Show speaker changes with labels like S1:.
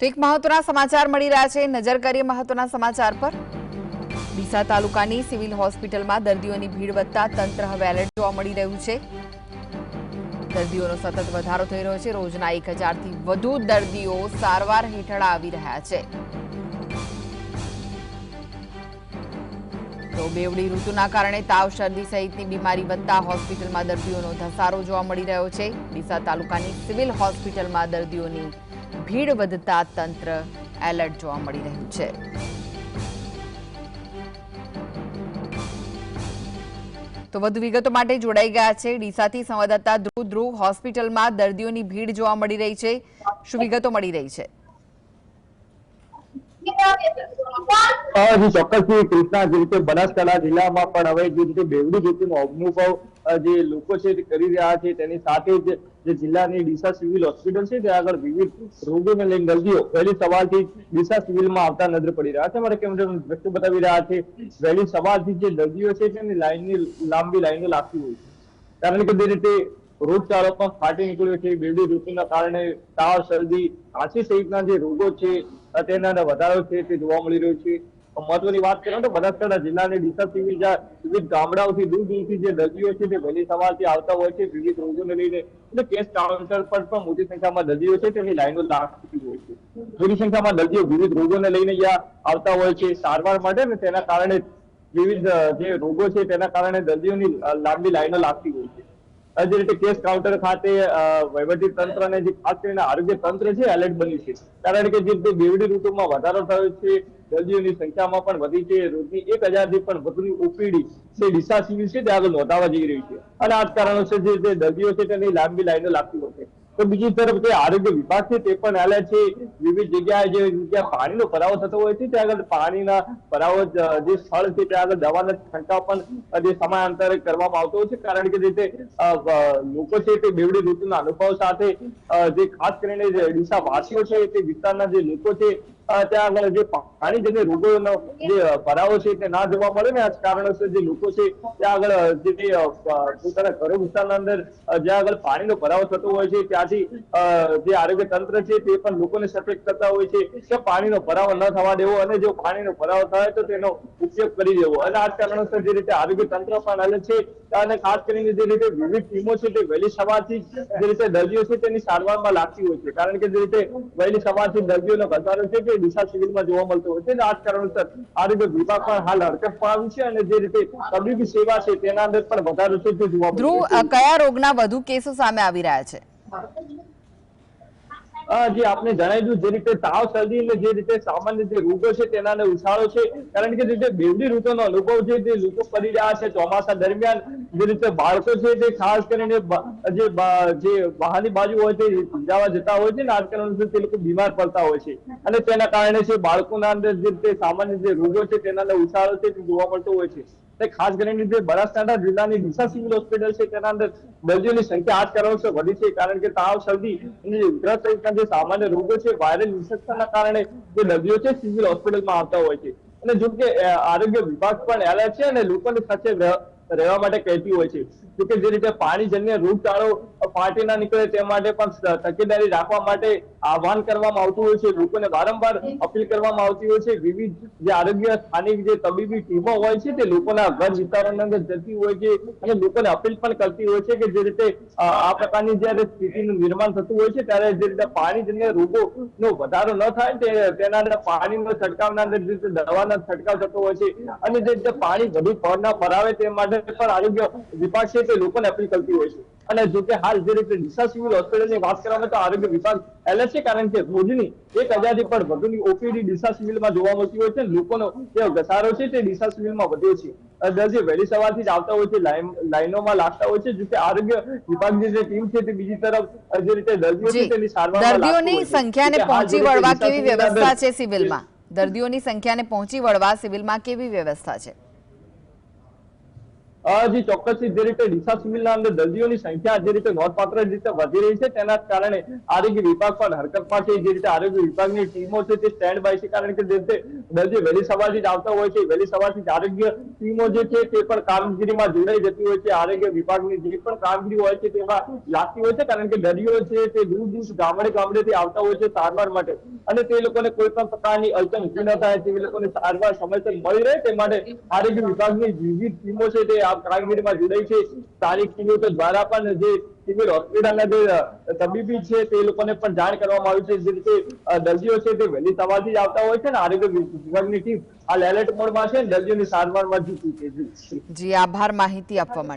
S1: તો એક મહત્વના સમાચાર મળી રહ્યા છે. નજર કરીએ મહત્વના સમાચાર પર. ડીસા તાલુકાની સિવિલ હોસ્પિટલમાં દર્દીઓની ભીડ વધતા તંત્ર હવે એલર્ટ જોવા મળી રહ્યું છે. દર્દીઓનો સતત વધારો થઈ રહ્યો છે. રોજના એક હજારથી વધુ દર્દીઓ સારવાર હેઠળ આવી રહ્યા છે. તો બેવડી ઋતુના કારણે તાવ, શરદી સહિતની બીમારી વધતા હોસ્પિટલમાં દર્દીઓનો ધસારો જોવા મળી રહ્યો છે. ડીસા તાલુકાની સિવિલ હોસ્પિટલમાં દર્દીઓની ભીડ વધતા તંત્ર એલર્ટ જોવા મળી રહ્યું છે. તો વધુ વિગતો માટે જોડાઈ ગયા છે ડીસાથી સંવાદદાતા ધ્રુવ ધ્રુવ હોસ્પિટલમાં દર્દીઓની ભીડ જોવા મળી રહી છે. શું વિગતો મળી રહી છે?
S2: ચોક્કસ કૃષ્ણા જે રીતે બનાસકાંઠા જિલ્લામાં પણ હવે જે રીતે બેવડી ઋતુનો અનુભવ અ, જે લોકો છે તે કરી રહ્યા છે, તેની સાથે જ જે જિલ્લાની ડીસા સિવિલ હોસ્પિટલ છે, ત્યાં આગળ વિવિધ રોગોને લઈને દર્દીઓ વહેલી સવારથી ડીસા સિવિલમાં આવતા નજર પડી રહ્યા છે. અમારા કેમેરામેન દ્રશ્યો બતાવી રહ્યા છે, વહેલી સવારથી જે દર્દીઓ છે તેની લાઈનની લાંબી લાઈનો લાગતી હોય છે. કારણ કે જે રીતે રોગચાળો પણ ફાટી નીકળ્યો છે બેવડી ઋતુના કારણે તાવ, શરદી ખાંસી સહિતના જે રોગો છે તેના વધારો છે, તે જોવા મળી રહ્યો છે. મહત્વની વાત કરીએ તો બનાસકાંઠા જિલ્લાની ડીસા સિવિલ વિવિધ ગામડાઓથી દૂર દૂરથી જે દર્દીઓ છે તે વહેલી સવારથી આવતા હોય છે, વિવિધ રોગોને લઈને એટલે કેસ કાઉન્ટર પર પણ મોટી સંખ્યામાં દર્દીઓ છે તેની લાઈનો લાગતી હોય છે. મોટી સંખ્યામાં દર્દીઓ વિવિધ રોગોને લઈને જ્યાં આવતા હોય છે સારવાર માટે ને તેના કારણે વિવિધ જે રોગો છે તેના કારણે દર્દીઓની લાંબી લાઈનો લાગતી હોય છે. જે રીતે કેસ કાઉન્ટર ખાતે વહીવટી તંત્ર અને જે ખાસ કરીને આરોગ્ય તંત્ર છે એલર્ટ બન્યું છે. કારણ કે જે બેવડી ઋતુમાં વધારો થયો છે દર્દીઓની સંખ્યામાં પણ વધી છે રોજની એક હજારથી પણ વધુની ઓપીડી જે ડીસા સિવિલ છે તે આગળ નોંધાવા જઈ રહી છે. અને આ જ કારણોસર જે દર્દીઓ છે તેની લાંબી લાઈનો લાગતી હોય છે. તો બીજી તરફ જે આરોગ્ય વિભાગ છે તે પણ એલર્ટ છે. વિવિધ જગ્યાએ જે જગ્યા પાણીનો ભરાવો થતો હોય છે ત્યાં આગળ પાણીના ભરાવો જે સ્થળ છે ત્યાં આગળ દવાના છંટકાવ પણ જે સમયાંતરે કરવામાં આવતો હોય છે. કારણ કે જે તે અ, અ, લોકો છે તે બેવડી ઋતુના અનુભવ સાથે જે ખાસ કરીને જે ડીસા વાસીઓ છે તે વિસ્તારના જે લોકો છે ત્યાં આગળ જે પાણીજન્ય રોગોનો જે ભરાવો છે તે ના જોવા મળે ને, આ કારણોસર જે લોકો છે ત્યાં આગળ જે પોતાના ઘરો વિસ્તારના અંદર જ્યાં આગળ પાણીનો ભરાવો થતો હોય છે, ત્યાંથી જે આરોગ્ય તંત્ર છે તે પણ લોકોને સચેત કરતા હોય છે કે પાણીનો ભરાવો ન થવા દેવો અને જો પાણીનો ભરાવો થાય તો તેનો ઉપયોગ કરી દેવો. અને આ કારણોસર જે રીતે આરોગ્ય તંત્ર પણ અલગ છે અને ખાસ કરીને જે રીતે વિવિધ ટીમો છે તે વહેલી સવારથી જ રીતે દર્દીઓ છે તેની સારવારમાં લાગતી હોય છે. કારણ કે જે રીતે વહેલી સવારથી દર્દીઓનો ઘટાડો છે તે ડીસા શિબિરમાં જોવા મળતો હોય છે અને આ જ કારણોસર આરોગ્ય વિભાગ પણ હાલ હરકત પામ્યું છે અને જે રીતે તબીબી સેવા છે તેના અંદર પણ વધારો છે જોવા
S1: ધ્રુવ કયા રોગના વધુ કેસો સામે આવી રહ્યા છે?
S2: જે આપને જણાવી જે રીતે તાવ શરદી અને જે રીતે સામાન્ય જે રોગો છે તેના ઉછાળો છે, કારણ કે જે રીતે બેવડી ઋતુનો અનુભવ છે, તે લોકો કરી રહ્યા છે ચોમાસા દરમિયાન. જે રીતે બાળકો છે તે ખાસ કરીને જે જે બહારની બાજુ હોય છે સમજાવવા જતા હોય છે ને આજકાલ તે લોકો બીમાર પડતા હોય છે. અને તેના કારણે છે બાળકોના અંદર જે રીતે સામાન્ય જે રોગો છે તેના અંદર ઉછાળો છે તે જોવા મળતો હોય છે. તે ખાસ કરીને જે બનાસકાંઠા જિલ્લાની ડીસા સિવિલ હોસ્પિટલ છે, તેના અંદર દર્દીઓની સંખ્યા આઠ કારણોસર વધી છે, કારણ કે તાવ, શરદી અને ઉધરસ સહિતના જે સામાન્ય રોગો છે, વાયરલ ઇન્ફેક્શનના કારણે જે દર્દીઓ છે, સિવિલ હોસ્પિટલમાં આવતા હોય છે. અને જો કે આરોગ્ય વિભાગ પણ એલર્ટ છે અને લોકોને સાથે રહેવા માટે કહેતી હોય છે. જો કે જે રીતે પાણીજન્ય રોગચાળો ફાટી નીકળે તે માટે પણ તકેદારી રાખવા માટે આહવાન કરવામાં આવતું હોય છે. લોકોને વારંવાર અપીલ કરવામાં આવતી હોય છે. વિવિધ જે આરોગ્ય સ્થાનિક જે તબીબી ટીમો હોય છે તે લોકોના ઘર વિસ્તારોની અંદર જતી હોય છે અને લોકોને અપીલ પણ કરતી હોય છે કે જે રીતે આ પ્રકારની જયારે સ્થિતિનું નિર્માણ થતું હોય છે ત્યારે જે રીતે પાણીજન્ય રોગોનો વધારો ન થાય તેના અંદર પાણીનો છંટકાવના અંદર જે રીતે દવાનો છંટકાવ થતો હોય છે અને જે રીતે પાણી વધુ ફળ ના ભરાવે તે માટે પણ આરોગ્ય વિભાગ છે તે લોકોને અપીલ કરતી હોય છે. અને જો કે હાલ જે રીતે ડીસા સિવિલ હોસ્પિટલની વાત કરવામાં તો આરોગ્ય વિભાગ એલર્ટ છે કારણ કે રોજની એક હજારથી પણ વધુની ઓપીડી ડીસા સિવિલમાં જોવા મળતી હોય છે. લોકોનો જે ઘસારો છે તે ડીસા સિવિલમાં વધ્યો છે. દર્દી વહેલી સવારથી જ આવતા હોય છે લાઈન લાઈનોમાં લાગતા હોય છે જો કે આરોગ્ય વિભાગની જે ટીમ છે તે બીજી તરફ જે રીતે દર્દીઓ છે તેની સારવારમાં
S1: દર્દીઓની સંખ્યાને પહોંચી વળવા કેવી વ્યવસ્થા છે સિવિલમાં? દર્દીઓની સંખ્યાને પહોંચી વળવા સિવિલમાં કેવી વ્યવસ્થા છે?
S2: જે ચોક્કસ જે રીતે ડીસા સિવિલના અંદર દર્દીઓની સંખ્યા જે રીતે નોંધપાત્ર રીતે વધી રહી છે, તેના કારણે આરોગ્ય વિભાગ પણ હરકતમાં છે. જે રીતે આરોગ્ય વિભાગની ટીમો છે, તે સ્ટેન્ડ બાય છે. કારણ કે જે રીતે દર્દી વહેલી સવારથી જ આવતા હોય છે, વહેલી સવારથી જ આરોગ્ય ટીમો જે છે, તે પણ કામગીરીમાં જોડાઈ જતી હોય છે. આરોગ્ય વિભાગની જે પણ કામગીરી હોય છે, તેમાં લાગતી હોય છે. કારણ કે દર્દીઓ છે, તે દૂર દૂર ગામડે ગામડેથી આવતા હોય છે સારવાર માટે. અને તે લોકોને કોઈ પણ પ્રકારની અડચણ ઊભી ન થાય. તેવી લોકોને સારવાર સમયસર મળી રહે. તે માટે આરોગ્ય વિભાગની વિવિધ ટીમો છે, તે કામગીરીમાં જોડાઈ છે. સ્થાનિક ટીમો દ્વારા પણ જે સિવિલ હોસ્પિટલના જે તબીબી છે તે લોકોને પણ જાણ કરવામાં આવી છે. જે રીતે દર્દીઓ છે તે વહેલી સવારથી જ આવતા હોય છે ને, આરોગ્ય વિભાગની ટીમ આ એલર્ટ મોડમાં છે દર્દીઓની સારવારમાં જુટી છે.
S1: જી, આભાર માહિતી આપવા માટે.